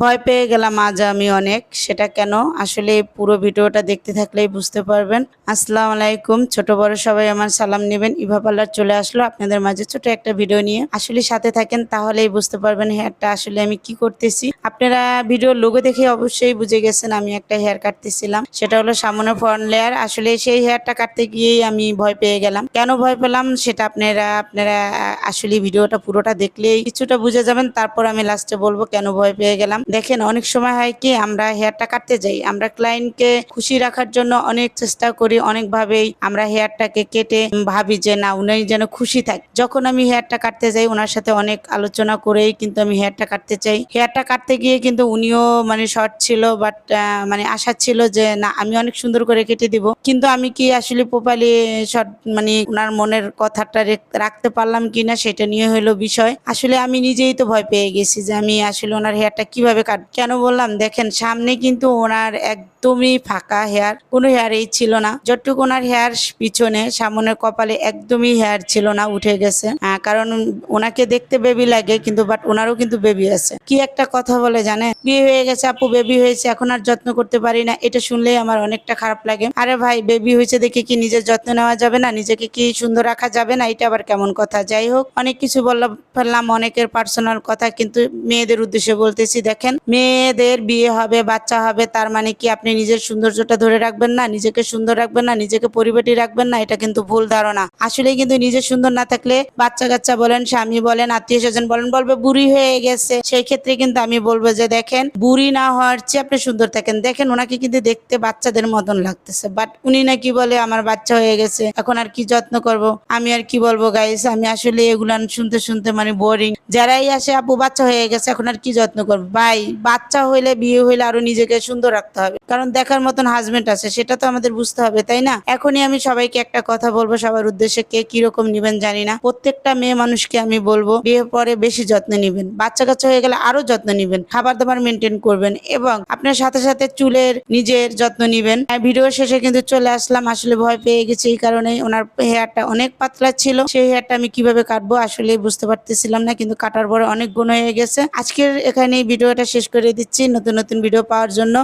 ভয় পেয়ে গেলাম আজ আমি অনেক। সেটা কেন? আসলে পুরো ভিডিওটা দেখতে থাকলেই বুঝতে পারবেন। আসসালামু আলাইকুম। ছোট বড় সবাই আমার সালাম নেবেন। ইভা পার্লার চলে আসলো আপনাদের মাঝে ছোট একটা ভিডিও নিয়ে। আসলে সাথে থাকেন তাহলেই বুঝতে পারবেন হেয়ারটা আসলে আমি কি করতেছি। আপনারা ভিডিওর লোগো দেখে অবশ্যই বুঝে গেছেন আমি একটা হেয়ার কাটতেছিলাম। সেটা হলো সামনে ফ্রন্ট লেয়ার আসলে সেই হেয়ারটা কাটতে গিয়েই আমি ভয় পেয়ে গেলাম। কেন ভয় পেলাম? সেটা আপনারা আপনারা আসলে ভিডিওটা পুরোটা দেখলেই কিছুটা বুঝে যাবেন। তারপর আমি লাস্টে বলব কেন ভয় পেয়ে গেলাম। দেখেন, অনেক সময় হয় কি, আমরা হেয়ারটা কাটতে যাই, আমরা ক্লায়েন্টকে খুশি রাখার জন্য অনেক চেষ্টা করি, অনেকভাবেই আমরা হেয়ারটাকে কেটে ভাবি যে, না উনি যেন খুশি থাকে। যখন আমি হেয়ারটা কাটতে যাই ওনার সাথে অনেক আলোচনা করেই কিন্তু আমি হেয়ারটা কাটতে চাই। হেয়ারটা কাটতে গিয়ে কিন্তু উনিও মানে শর্ট ছিল বাট মানে আশা ছিল যে, না, আমি অনেক সুন্দর করে কেটে দিব। কিন্তু আমি কি আসলে প্রোপাইলে শর্ট মানে ওনার মনের কথাটা রেখ- রাখতে পারলাম কিনা, সেটা নিয়ে হলো বিষয়। আসলে আমি নিজেই তো ভয় পেয়ে গেছি যে, আমি আসলে ওনার হেয়ারটা কীভাবে কাট কেন বললাম? দেখেন সামনে কিন্তু ওনার একদমই ফাঁকা হেয়ার কোনো হেয়ারই ছিল না। যতটুকু ওনার হেয়ার পিছনে, সামনের কপালে একদমই হেয়ার ছিল না, উঠে গেছে। কারণ ওনাকে দেখতে বেবি লাগে কিন্তু বাট ওনারও কিন্তু বেবি আছে। কি একটা কথা বলে জানে? বিয়ে হয়ে গেছে আপু বেবি হয়েছে, এখন আর যত্ন করতে পারি না। এটা শুনলেই আমার অনেকটা খারাপ লাগে। আরে ভাই বেবি হয়েছে দেখে কি নিজের যত্ন নেওয়া যাবে না? নিজেকে কি সুন্দর রাখা যাবে না? এটা আবার কেমন কথা? যাই হোক, অনেক কিছু বললাম ফেললাম, অনেকের পার্সোনাল কথা, কিন্তু মেয়েদের উদ্দেশ্যে বলতেছি, দেখেন, মেয়েদের বিয়ে হবে, বাচ্চা হবে, তার মানে কি আপনি নিজের সৌন্দর্যটা ধরে রাখবেন না, নিজেকে সুন্দর রাখবেন না, নিজেকে পরিপাটি রাখবেন না, এটা কিন্তু ভুল ধারণা। আসলে কিন্তু নিজে সুন্দর না থাকলে বাচ্চা কাচ্চা বলেন, স্বামী বলেন আত্মীয় স্বজন বলেন, বলবে বুড়ি হয়ে গেছে। সেই ক্ষেত্রে কিন্তু আমি বলব যে, দেখেন, বুড়ি না হওয়ার চেয়ে আপনি সুন্দর থাকেন। দেখেন, ওনাকে কিন্তু দেখতে বাচ্চাদের মতন লাগতেছে। বাট উনি নাকি বলে, আমার বাচ্চা হয়ে গেছে, এখন আর কি যত্ন করব? আমি আর কি বলব গাইস আমি আসলে এগুলান শুনতে শুনতে মানে বোরিং যারাই আসে, আপু, বাচ্চা হয়ে গেছে, এখন আর কি যত্ন করব? ভাই, বাচ্চা হইলে, বিয়ে হইলে আরও নিজেকে সুন্দর রাখতে হবে। কারণ দেখার মতন হাজবেন্ড আছে, সেটা তো আমাদের বুঝতে হবে, তাই না? এখনই আমি সবাইকে একটা কথা বলব, সবার উদ্দেশ্যে কে কীরকম নিবেন জানি না। প্রত্যেকটা মেয়ে মানুষকে আমি বলব, বিয়ে পরে বেশি যত্ন নিবেন বাচ্চা কাচ্চা হয়ে গেলে আরও যত্ন নিবেন খাবার দাবার মেনটেন করবেন এবং আপনার সাথে সাথে চুলের নিজের যত্ন নিবেন। ভিডিও শেষে কিন্তু চলে আসলাম, আসলে ভয় পেয়ে গেছে এই কারণে ওনার হেয়ারটা অনেক পাতলা ছিল, সেই হেয়ারটা আমি কীভাবে কাটবো আসলে বুঝতে পারতেছিলাম না, কিন্তু কাটার পরে অনেক গুণ হয়ে গেছে। আজকের এখানে ভিডিওটা শেষ করে দিচ্ছি, নতুন নতুন ভিডিও পাওয়ার জন্য।